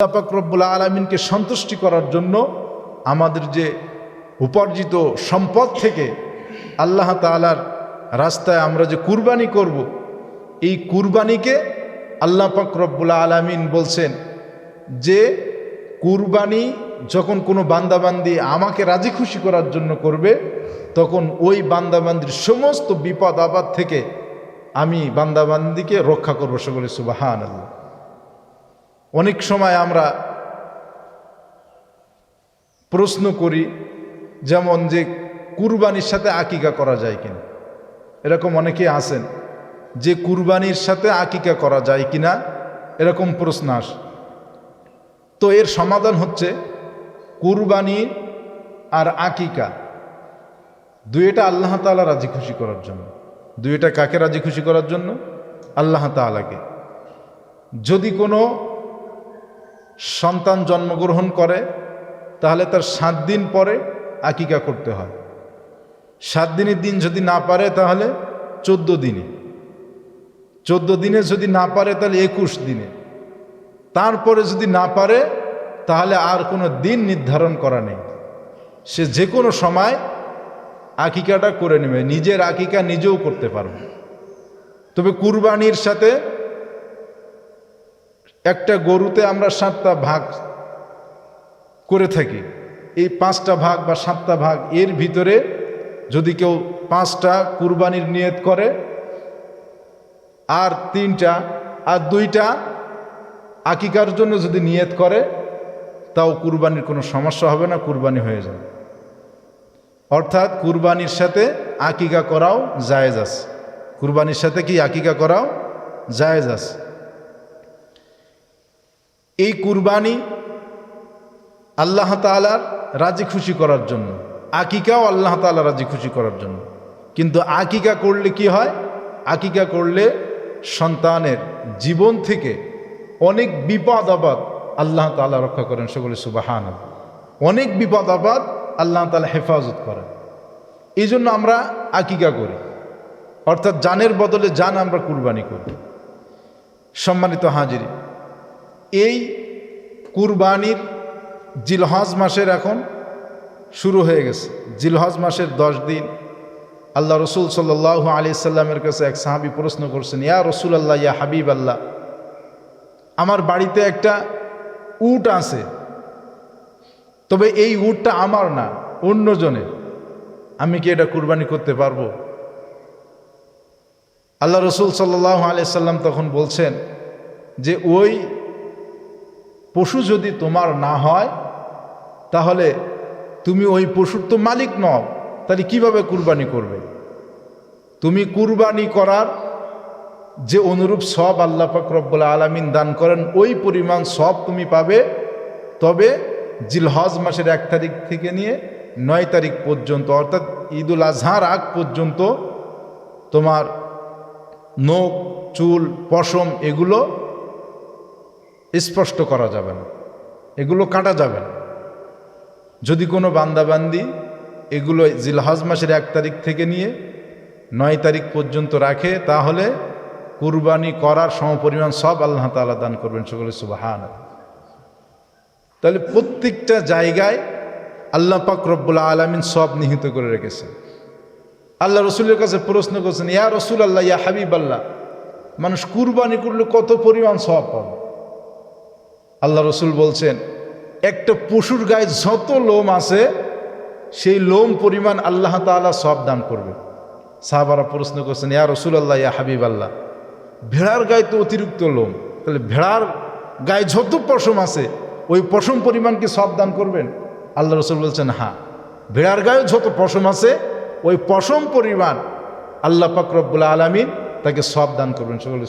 আল্লাহ পাক রব্বুল আলমিনকে সন্তুষ্টি করার জন্য আমাদের যে উপার্জিত সম্পদ থেকে আল্লাহ তালার রাস্তায় আমরা যে কুরবানি করব, এই কুরবানিকে আল্লাহ পাক রব্বুল আলমিন বলছেন যে কুরবানি যখন কোনো বান্দাবান্দি আমাকে রাজি খুশি করার জন্য করবে, তখন ওই বান্দাবান্দির সমস্ত বিপদ আপদ থেকে আমি বান্দাবান্দিকে রক্ষা করব। সকলে সুবাহান আল্লাহ অনেক সময় আমরা প্রশ্ন করি, যেমন যে কুরবানির সাথে আকিকা করা যায় কিনা। এরকম অনেকে আছেন, যে কুরবানির সাথে আকিকা করা যায় কিনা, এরকম প্রশ্ন আস। তো এর সমাধান হচ্ছে কুরবানি আর আকিকা। দুইটা আল্লাহ তালা রাজি খুশি করার জন্য। দুইটা কাকে রাজি খুশি করার জন্য? আল্লাহ তালাকে যদি কোনো সন্তান জন্মগ্রহণ করে, তাহলে তার সাত দিন পরে আকিকা করতে হয়। সাত দিনের দিন যদি না পারে, তাহলে চোদ্দ দিনে। চোদ্দ দিনে যদি না পারে, তাহলে একুশ দিনে। তারপরে যদি না পারে, তাহলে আর কোনো দিন নির্ধারণ করা নেই। সে যে কোনো সময় আকিকাটা করে নেবে। নিজের আকিকা নিজেও করতে পারবে। তবে কুরবানির সাথে একটা গরুতে আমরা সাতটা ভাগ করে থাকি। এই পাঁচটা ভাগ বা সাতটা ভাগ, এর ভিতরে যদি কেউ পাঁচটা কুরবানির নিয়ত করে, আর তিনটা, আর দুইটা আকিকার জন্য যদি নিয়ত করে, তাও কুরবানির কোনো সমস্যা হবে না, কুরবানি হয়ে যাবে। অর্থাৎ কুরবানির সাথে আকিকা করাও জায়েজ আছে। কুরবানির সাথে কি আকিকা করাও জায়েজ আছে? এই কুরবানি আল্লাহ তালার রাজি খুশি করার জন্য, আকিকাও আল্লাহ তালা রাজি খুশি করার জন্য। কিন্তু আকিকা করলে কি হয়? আকিকা করলে সন্তানের জীবন থেকে অনেক বিপদ আবাদ আল্লাহ তালা রক্ষা করেন সেগুলি সুবাহান অনেক বিপদ আবাদ আল্লাহ তালা হেফাজত করেন। এই জন্য আমরা আকিকা করি। অর্থাৎ জানের বদলে জান আমরা কুরবানি করি। সম্মানিত হাজিরি এই কুরবানির জিলহজ মাসের এখন শুরু হয়ে গেছে। জিলহজ মাসের দশ দিন আল্লাহ রসুল সাল্লাহ আলি সাল্লামের কাছে এক সাহাবি প্রশ্ন করছেন, ইয়া রসুল আল্লাহ ইয়া হাবিব আল্লাহ আমার বাড়িতে একটা উট আছে, তবে এই উটটা আমার না, অন্যজনের। আমি কি এটা কুরবানি করতে পারব? আল্লাহ রসুল সাল্লাহ আলি সাল্লাম তখন বলছেন যে, ওই পশু যদি তোমার না হয়, তাহলে তুমি ওই পশুর তো মালিক নও, তাহলে কীভাবে কুরবানি করবে? তুমি কুরবানি করার যে অনুরূপ সব আল্লাহ পাক রব্বুল আলমিন দান করেন, ওই পরিমাণ সব তুমি পাবে। তবে জিলহজ মাসের এক তারিখ থেকে নিয়ে নয় তারিখ পর্যন্ত, অর্থাৎ ঈদ ঈদুল আজহার আগ পর্যন্ত তোমার নখ, চুল, পশম এগুলো স্পষ্ট করা যাবে না। এগুলো কাটা যাবে না। যদি কোনো বান্দাবান্দি এগুলো জিলহজ মাসের এক তারিখ থেকে নিয়ে নয় তারিখ পর্যন্ত রাখে, তাহলে কুরবানি করার সমপরিমাণ সব আল্লাহ তালা দান করবেন সকলে সুবাহান তাহলে প্রত্যেকটা জায়গায় আল্লাহ পাক রব্বুল আলমিন সব নিহিত করে রেখেছে। আল্লাহ রসুলের কাছে প্রশ্ন করছেন, ইয়া রসুল আল্লাহ ইয়া হাবিব আল্লাহ মানুষ কুরবানি করলে কত পরিমাণ সব পাবে? আল্লাহ রসুল বলছেন, একটা পশুর গায়ে যত লোম আছে, সেই লোম পরিমাণ আল্লাহ তালা সব দান করবে। সাহাবারা প্রশ্ন করছেন, ইয়া রসুল আল্লাহ ইয়া হাবিব আল্লাহ ভেড়ার গায়ে তো অতিরিক্ত লোম, তাহলে ভেড়ার গায়ে যত পশম আছে, ওই পশম পরিমাণ কি সব দান করবেন? আল্লাহ রসুল বলছেন হ্যাঁ ভেড়ার গায়ে যত পশম আছে, ওই পশম পরিমাণ আল্লাহ পাক রব্বুল আলমিন তাকে সব দান করবেন। সকলে